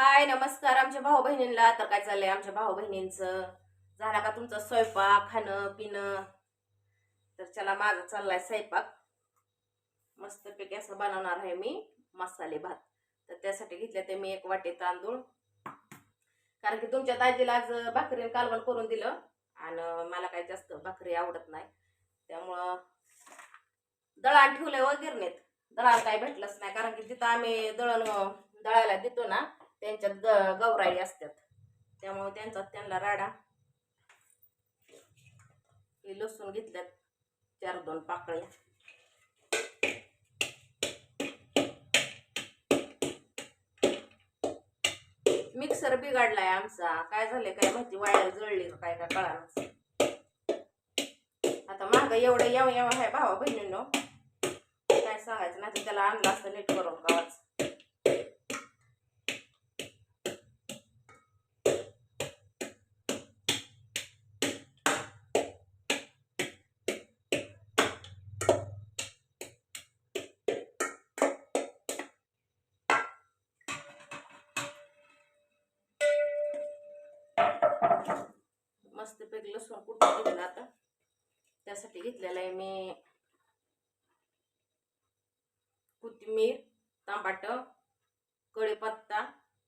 हाय नमस्कार आमच्या भाऊ बहिणींना तर काय चाललंय आमच्या भाऊ बहिणींचं झाला का तुमचं स्वयंपाक खाणं पिणं? तर चला माझा चाललाय स्वयंपाक. मस्तपैकी असं बनवणार आहे मी मसाले भात. तर त्यासाठी घेतले ते मी एक वाटी तांदूळ. कारण की तुमच्या दाजीला आज भाकरीने कालवण करून दिलं आणि मला काही जास्त भाकरी आवडत नाही. त्यामुळं दळण ठेवलंय व गिरणीत दळण काही भेटलंच नाही. कारण की तिथं आम्ही दळण दळायला देतो ना. त्यांच्यात ग गौराई असतात त्यामुळे त्यांचा त्यांना राडा. हे लसूण घेतल्यात चार दोन पाकळ्या. मिक्सर बिघडलाय आमचा. काय झालंय काय माहिती वायर जळली काय काय कळणार आता माग एवढं येव येव आहे भावा बहिणींनो. काय सांगायचं नाही त्याला आणलं असतं नीट करून गावाच मस्तपैकी लसूण कुठून घेतलं आता? त्यासाठी घेतलेलं आहे मी कोथिंबीर तांबाट कढीपत्ता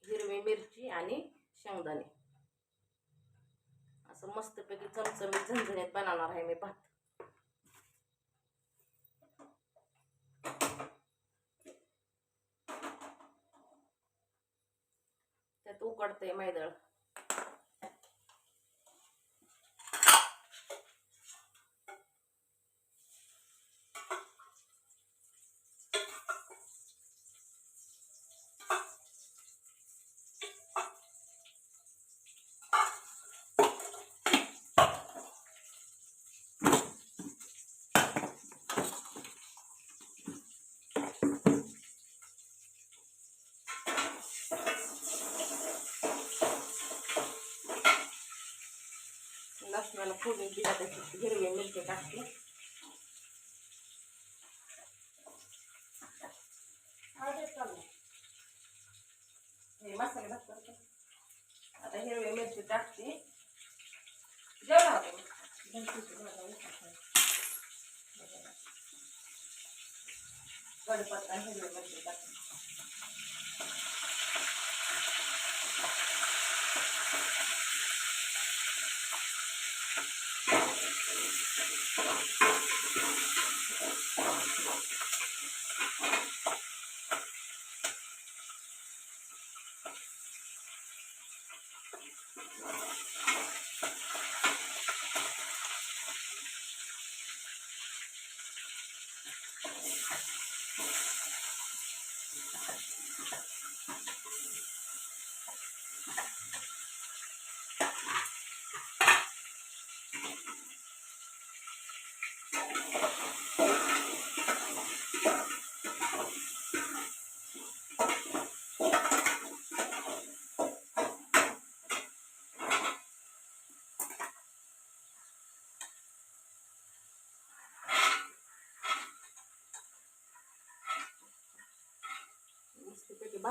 हिरवी मिरची आणि शेंगदाणे. असं मस्तपैकी चमचमीत झणझणीत बनवणार आहे मी भात. त्यात उकडतंय मैदळ. मला फोडणी दिला त्याची हिरवी मिरचे टाकते. हे मसाले भात करतो. आता हिरवी मिरची टाकते. जेवणा कडपत्ता हिरवी मिरची टाकते.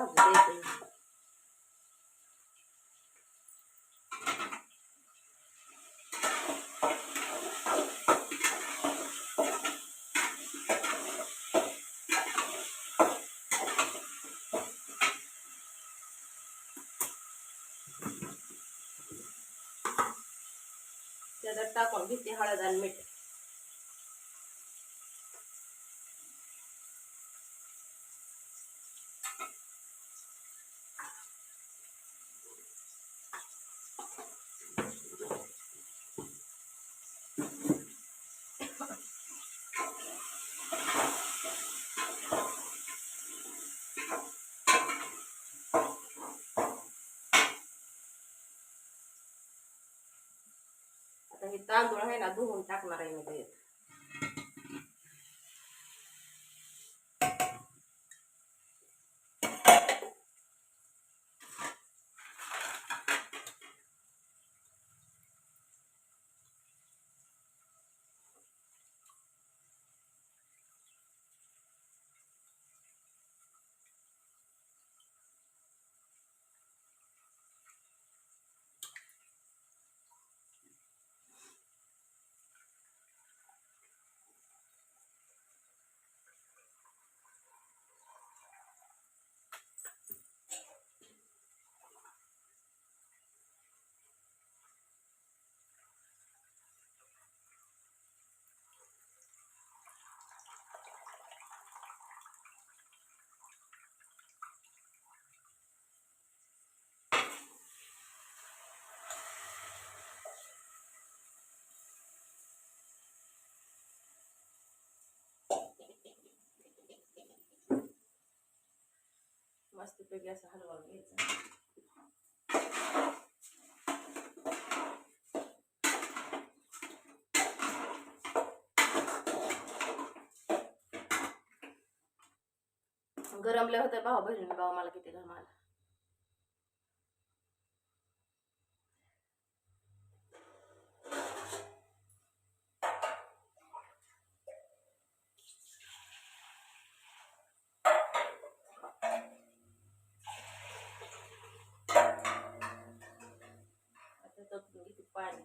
भाजून द्यायचं त्याच्यात टाकून मीठ आता हे तांदूळ आहे ना धुवून टाकणार आहे मी मस्तपैकी असं हलवावून घ्यायचं. गरमले होते भाऊ बहिणी भाऊ मला किती घामाला आता तर किती पाणी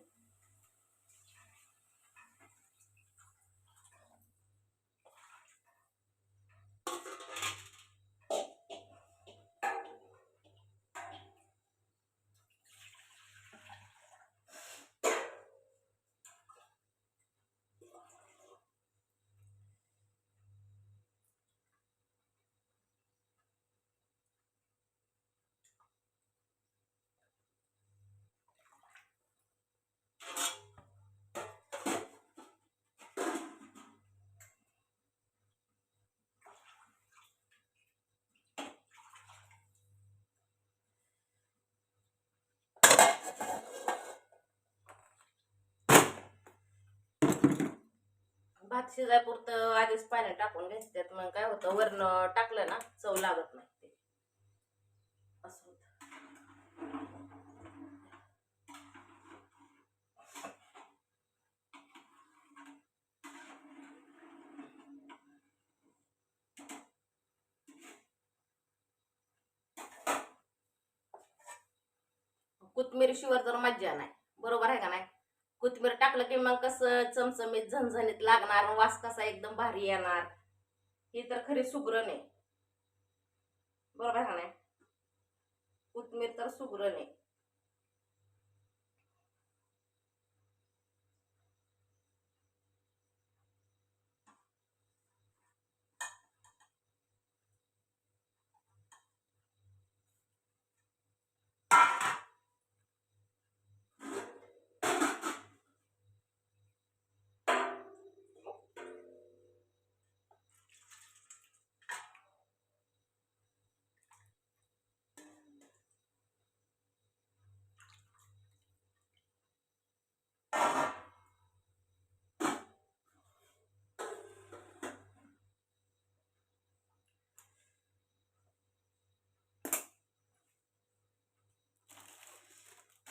भात शिजायपुरतं आधीच पाण्यात टाकून घेतात मग काय होतं वरण टाकलं ना चव लागत नाही ते. असं शिवर तर मज्जा नाही. बरोबर आहे का नाही? कोथिंबीर टाकलं की मग कसं चमचमीत झणझणीत लागणार वास कसा एकदम भारी येणार. ही तर खरी सुगरण आहे. बरोबर आहे नाही? कोथमीर तर सुगरण आहे.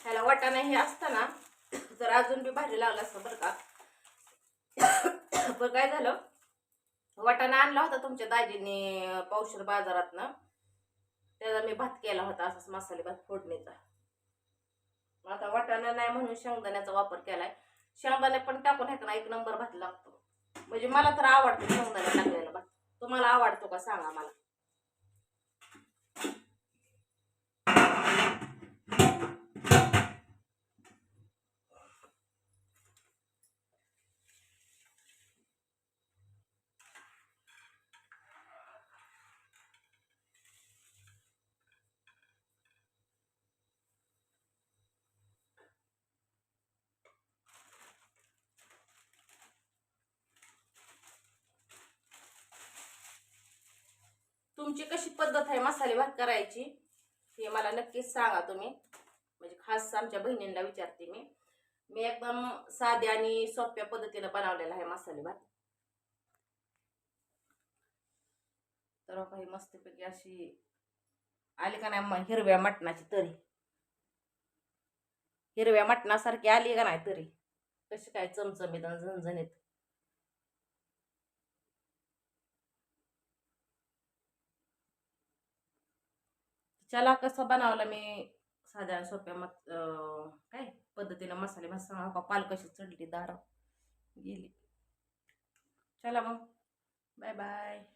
ह्याला वाटाणा हे असतं ना. जर अजून बी भाजी लावलं असतं बरं का. बरं काय झालं? वाटाणा आणला होता तुमच्या दाजीने पावशर बाजारातनं. त्याचा मी भात केला होता असाच मसाले भात फोडणीचा. आता वाटाणा नाही म्हणून शेंगदाण्याचा वापर केलाय. शेंगदाणे पण टाकून ना एक नंबर भात लागतो. म्हणजे मला तर आवडतो शेंगदाणे टाकलेला भात. तुम्हाला आवडतो का सांगा मला. तुमची कशी पद्धत आहे मसाले भात करायची हे मला नक्कीच सांगा तुम्ही. म्हणजे खास आमच्या बहिणींना विचारते मी. मी एकदम साध्या आणि सोप्या पद्धतीनं बनवलेला आहे मसाले भात. तर काही मस्तपैकी अशी आली का नाही हिरव्या मटणाची तरी. हिरव्या मटणासारखी आली का नाही तरी. कशी काय चमचमीत आणि झणझणीत. चला कसं बनवलं मी साध्या सोप्या मत काय पद्धतीनं मसाले भात सांगा का? पाल कशी चढली दार. गेली. चला मग. Bye bye.